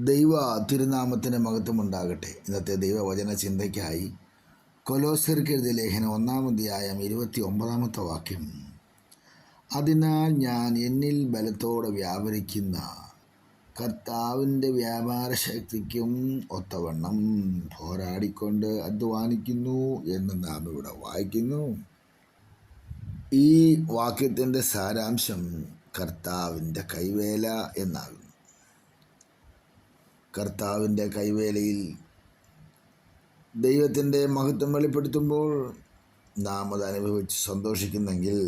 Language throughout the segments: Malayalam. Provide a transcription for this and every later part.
ദൈവ തിരുനാമത്തിന് മഹത്വമുണ്ടാകട്ടെ. ഇന്നത്തെ ദൈവവചന ചിന്തയ്ക്കായി കൊലോസർക്ക് എഴുതിയ ലേഖനം ഒന്നാം അധ്യായം ഇരുപത്തി ഒമ്പതാമത്തെ വാക്യം. അതിനാൽ ഞാൻ എന്നിൽ ബലത്തോടെ വ്യാപരിക്കുന്ന കർത്താവിന്റെ വ്യാപാര ശക്തിക്കും ഒത്തവണ്ണം പോരാടിക്കൊണ്ട് അധ്വാനിക്കുന്നു എന്ന് നാം ഇവിടെ വായിക്കുന്നു. ഈ വാക്യത്തിന്റെ സാരാംശം കർത്താവിന്റെ കൈവേല എന്നാകുന്നു. കർത്താവിന്റെ കൈവേലയിൽ ദൈവത്തിന്റെ മഹത്വം വെളിപ്പെടുത്തുമ്പോൾ നാം അത് അനുഭവിച്ച് സന്തോഷിക്കുന്നെങ്കിൽ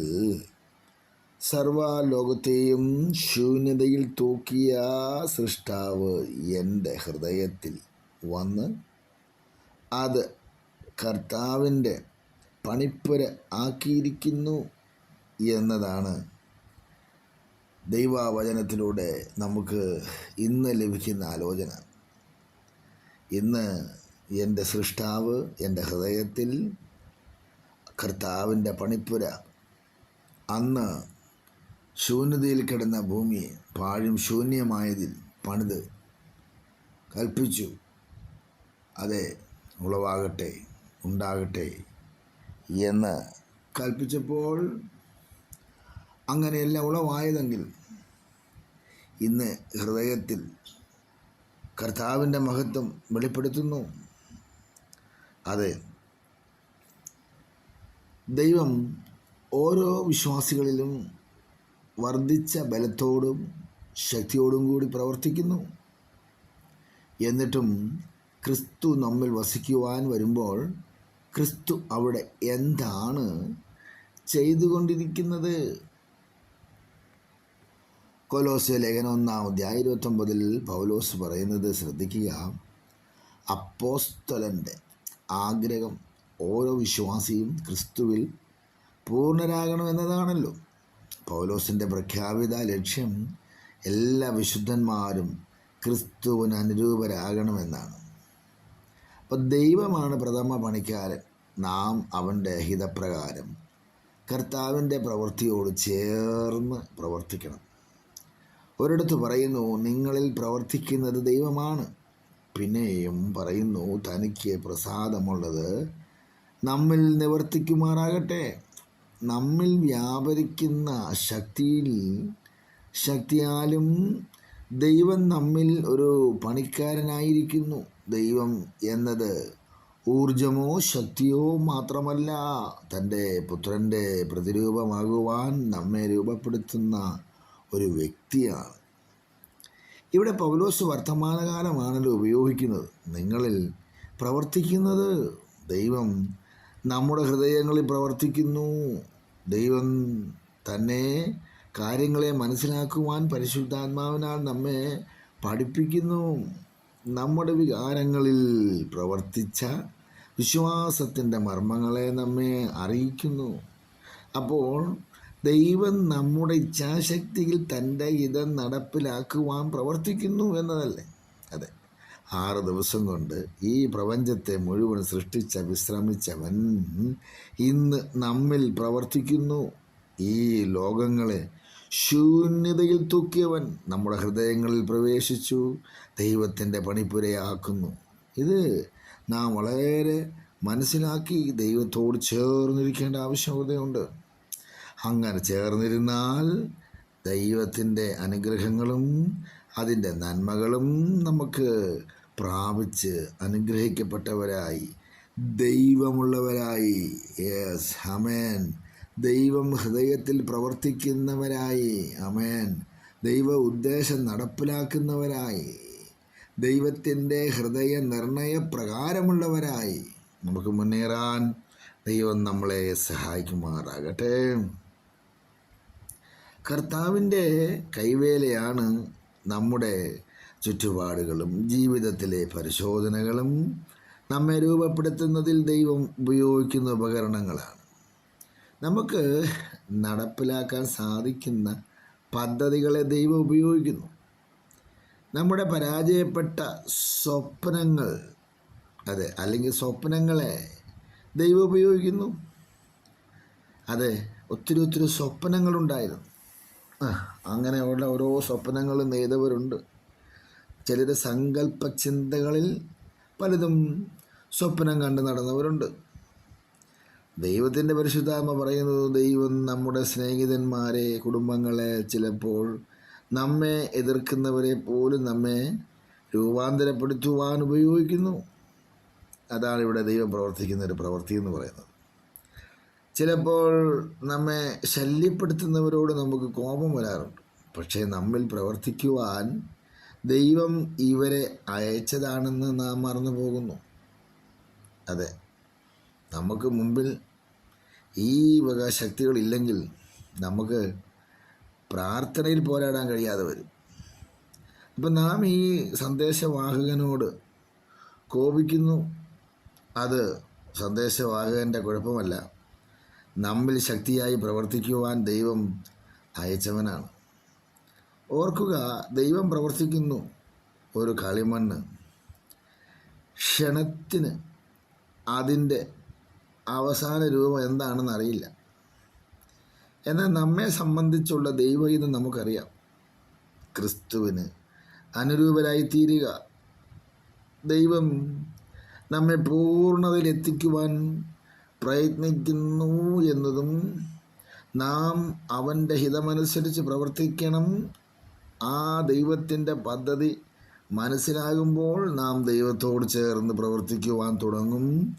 സർവലോകത്തെയും ശൂന്യതയിൽ തൂക്കിയ സൃഷ്ടാവ് എന്റെ ഹൃദയത്തിൽ വന്ന് അത് കർത്താവിന്റെ പണിപ്പുര ആക്കിയിരിക്കുന്നു എന്നതാണ് ദൈവവചനത്തിലൂടെ നമുക്ക് ഇന്ന് ലഭിക്കുന്ന ആലോചന. ഇന്ന് എന്റെ സൃഷ്ടാവ് എന്റെ ഹൃദയത്തിൽ കർത്താവിന്റെ പണിപ്പുര. അന്ന് ശൂന്യതയിൽ കിടന്ന ഭൂമി പാഴും ശൂന്യമായതിൽ പണിത് കൽപ്പിച്ചു. അതെ ഉളവാകട്ടെ ഉണ്ടാകട്ടെ എന്ന് കൽപ്പിച്ചപ്പോൾ അങ്ങനെയല്ല ഉളവായതെങ്കിൽ ഇന്ന് ഹൃദയത്തിൽ കർത്താവിന്റെ മഹത്വം വെളിപ്പെടുത്തുന്നു. അതെ ദൈവം ഓരോ വിശ്വാസികളിലും വർദ്ധിച്ച ബലത്തോടും ശക്തിയോടും കൂടി പ്രവർത്തിക്കുന്നു. എന്നിട്ടും ക്രിസ്തു നമ്മിൽ വസിക്കുവാൻ വരുമ്പോൾ ക്രിസ്തു അവിടെ എന്താണ് ചെയ്തുകൊണ്ടിരിക്കുന്നത്? കൊലോസ് ലേഖനം ഒന്നാം അധ്യായം ഇരുപത്തൊമ്പതിൽ പൗലോസ് പറയുന്നത് ശ്രദ്ധിക്കുക. അപ്പോസ്തലന്റെ ആഗ്രഹം ഓരോ വിശ്വാസിയും ക്രിസ്തുവിൽ പൂർണരാകണമെന്നതാണല്ലോ. പൗലോസിന്റെ പ്രഖ്യാപിത ലക്ഷ്യം എല്ലാ വിശുദ്ധന്മാരും ക്രിസ്തുവിന് അനുരൂപരാകണമെന്നാണ്. അപ്പോൾ ദൈവമാണ് പ്രഥമ പണിക്കാരൻ. നാം അവന്റെ ഹിതപ്രകാരം കർത്താവിന്റെ പ്രവൃത്തിയോട് ചേർന്ന് പ്രവർത്തിക്കണം. ഒരിടത്ത് പറയുന്നു നിങ്ങളിൽ പ്രവർത്തിക്കുന്നത് ദൈവമാണ്. പിന്നെയും പറയുന്നു തനിക്ക് പ്രസാദമുള്ളത് നമ്മിൽ നിവർത്തിക്കുമാറാകട്ടെ. നമ്മിൽ വ്യാപരിക്കുന്ന ശക്തിയിൽ ശക്തിയാലും ദൈവം നമ്മിൽ ഒരു പണിക്കാരനായിരിക്കുന്നു. ദൈവം എന്നത് ഊർജമോ ശക്തിയോ മാത്രമല്ല തന്റെ പുത്രന്റെ പ്രതിരൂപമാകുവാൻ നമ്മെ രൂപപ്പെടുത്തുന്ന ഒരു വ്യക്തിയാണ്. ഇവിടെ പൗലോസ് വർത്തമാനകാലമാണല്ലോ ഉപയോഗിക്കുന്നത്. നിങ്ങളിൽ പ്രവർത്തിക്കുന്നത് ദൈവം നമ്മുടെ ഹൃദയങ്ങളിൽ പ്രവർത്തിക്കുന്നു. ദൈവം തന്നെ കാര്യങ്ങളെ മനസ്സിലാക്കുവാൻ പരിശുദ്ധാത്മാവിനാൽ നമ്മെ പഠിപ്പിക്കുന്നു. നമ്മുടെ വികാരങ്ങളിൽ പ്രവർത്തിച്ച വിശ്വാസത്തിന്റെ മർമ്മങ്ങളെ നമ്മെ അറിയിക്കുന്നു. അപ്പോൾ ദൈവം നമ്മുടെ ഇച്ഛാശക്തിയിൽ തന്റെ ഇത് നടപ്പിലാക്കുവാൻ പ്രവർത്തിക്കുന്നു എന്നതല്ലേ? അതെ. ആറ് ദിവസം കൊണ്ട് ഈ പ്രപഞ്ചത്തെ മുഴുവൻ സൃഷ്ടിച്ച വിശ്രമിച്ചവൻ ഇന്ന് നമ്മിൽ പ്രവർത്തിക്കുന്നു. ഈ ലോകങ്ങളെ ശൂന്യതയിൽ തൂക്കിയവൻ നമ്മുടെ ഹൃദയങ്ങളിൽ പ്രവേശിച്ചു. ദൈവത്തിന്റെ പണിപ്പുരയാക്കുന്നു. ഇത് നാം വളരെ മനസ്സിലാക്കി ദൈവത്തോട് ചേർന്നിരിക്കേണ്ട ആവശ്യകതയുണ്ട്. അങ്ങനെ ചേർന്നിരുന്നാൽ ദൈവത്തിന്റെ അനുഗ്രഹങ്ങളും അതിന്റെ നന്മകളും നമുക്ക് പ്രാപിച്ച് അനുഗ്രഹിക്കപ്പെട്ടവരായി. ദൈവമുള്ളവരായി. യെസ് അമേൻ ദൈവം ഹൃദയത്തിൽ പ്രവർത്തിക്കുന്നവരായി. അമേൻ ദൈവ ഉദ്ദേശം നടപ്പിലാക്കുന്നവരായി. ദൈവത്തിന്റെ ഹൃദയ നിർണയ പ്രകാരമുള്ളവരായി. നമുക്ക് മുന്നേറാൻ ദൈവം നമ്മളെ സഹായിക്കുമാറാകട്ടെ. കർത്താവിന്റെ കൈവേലയാണ് നമ്മുടെ ചുറ്റുപാടുകളും ജീവിതത്തിലെ പരിശോധനകളും. നമ്മെ രൂപപ്പെടുത്തുന്നതിൽ ദൈവം ഉപയോഗിക്കുന്ന ഉപകരണങ്ങളാണ്. നമുക്ക് നടപ്പിലാക്കാൻ സാധിക്കുന്ന പദ്ധതികളെ ദൈവം ഉപയോഗിക്കുന്നു. നമ്മുടെ പരാജയപ്പെട്ട സ്വപ്നങ്ങൾ അതെ അല്ലെങ്കിൽ സ്വപ്നങ്ങളെ ദൈവം ഉപയോഗിക്കുന്നു. അതെ ഒത്തിരി ഒത്തിരി സ്വപ്നങ്ങളുണ്ടായിരുന്നു. അങ്ങനെയുള്ള ഓരോ സ്വപ്നങ്ങളും നെയ്തവരുണ്ട് ചിലർ സങ്കല്പ ചിന്തകളിൽ പലതും സ്വപ്നം കണ്ട് നടന്നവരുണ്ട്. ദൈവത്തിന്റെ പരിശുദ്ധാത്മ പറയുന്നത് ദൈവം നമ്മുടെ സ്നേഹിതന്മാരെ കുടുംബങ്ങളെ ചിലപ്പോൾ നമ്മെ എതിർക്കുന്നവരെ പോലും നമ്മെ രൂപാന്തരപ്പെടുത്തുവാൻ ഉപയോഗിക്കുന്നു. അതാണ് ഇവിടെ ദൈവം പ്രവർത്തിക്കുന്ന ഒരു പ്രവൃത്തി എന്ന് പറയുന്നത്. ചിലപ്പോൾ നമ്മെ ശല്യപ്പെടുത്തുന്നവരോട് നമുക്ക് കോപം വരാറുണ്ട്. പക്ഷേ നമ്മിൽ പ്രവർത്തിക്കുവാൻ ദൈവം ഇവരെ അയച്ചതാണെന്ന് നാം മറന്നു പോകുന്നു. അതെ നമുക്ക് മുമ്പിൽ ഈ വക ശക്തികളില്ലെങ്കിൽ നമുക്ക് പ്രാർത്ഥനയിൽ പോരാടാൻ കഴിയാതെ വരും. അപ്പം നാം ഈ സന്ദേശവാഹകനോട് കോപിക്കുന്നു. അത് സന്ദേശവാഹകന്റെ കുഴപ്പമല്ല. നമ്മിൽ ശക്തിയായി പ്രവർത്തിക്കുവാൻ ദൈവം അയച്ചവനാണ്. ഓർക്കുക ദൈവം പ്രവർത്തിക്കുന്നു ഒരു കളിമണ്ണ്. ക്ഷണത്തിന് അതിന്റെ അവസാന രൂപം എന്താണെന്ന് അറിയില്ല. എന്നാൽ നമ്മെ സംബന്ധിച്ചുള്ള ഇത് നമുക്കറിയാം. ക്രിസ്തുവിന് അനുരൂപരായി തീരുക ദൈവം നമ്മെ പൂർണതയിൽ എത്തിക്കുവാൻ പ്രയത്നിക്കുന്നു എന്നതും നാം അവന്റെ ഹിതമനുസരിച്ച് പ്രവർത്തിക്കണം. ആ ദൈവത്തിന്റെ പദ്ധതി മനസ്സിലാകുമ്പോൾ നാം ദൈവത്തോട് ചേർന്ന് പ്രവർത്തിക്കുവാൻ തുടങ്ങും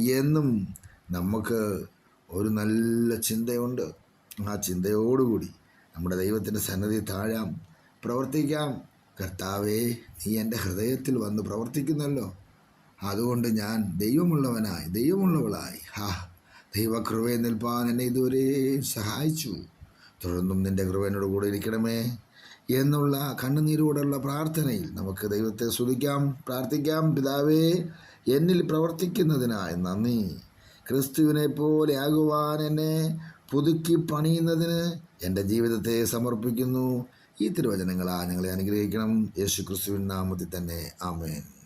എന്നും നമുക്ക് ഒരു നല്ല ചിന്തയുണ്ട്. ആ ചിന്തയോടുകൂടി നമ്മുടെ ദൈവത്തിന്റെ സന്നദ്ധി താഴാം. പ്രവർത്തിക്കാം. കർത്താവേ നീ എന്റെ ഹൃദയത്തിൽ വന്ന് പ്രവർത്തിക്കുന്നല്ലോ. അതുകൊണ്ട് ഞാൻ ദൈവമുള്ളവനായി ദൈവമുള്ളവളായി. ഹാ ദൈവകൃപയെ നിൽപ്പാൻ എന്നെ ഇതുവരെ സഹായിച്ചു. തുടർന്നും നിന്റെ കൃപനോട് കൂടെ ഇരിക്കണമേ എന്നുള്ള കണ്ണുനീരോടുള്ള പ്രാർത്ഥനയിൽ നമുക്ക് ദൈവത്തെ സ്തുതിക്കാം പ്രാർത്ഥിക്കാം. പിതാവേ എന്നിൽ പ്രവർത്തിക്കുന്നതിനായി നന്ദി. ക്രിസ്തുവിനെ പോലെ ആകുവാൻ എന്നെ പുതുക്കി പണിയുന്നതിന് എന്റെ ജീവിതത്തെ സമർപ്പിക്കുന്നു. ഈ തിരുവചനങ്ങളാ ഞങ്ങളെ അനുഗ്രഹിക്കണം. യേശു ക്രിസ്തുവിൻ നാമത്തിൽ തന്നെ. ആമേൻ.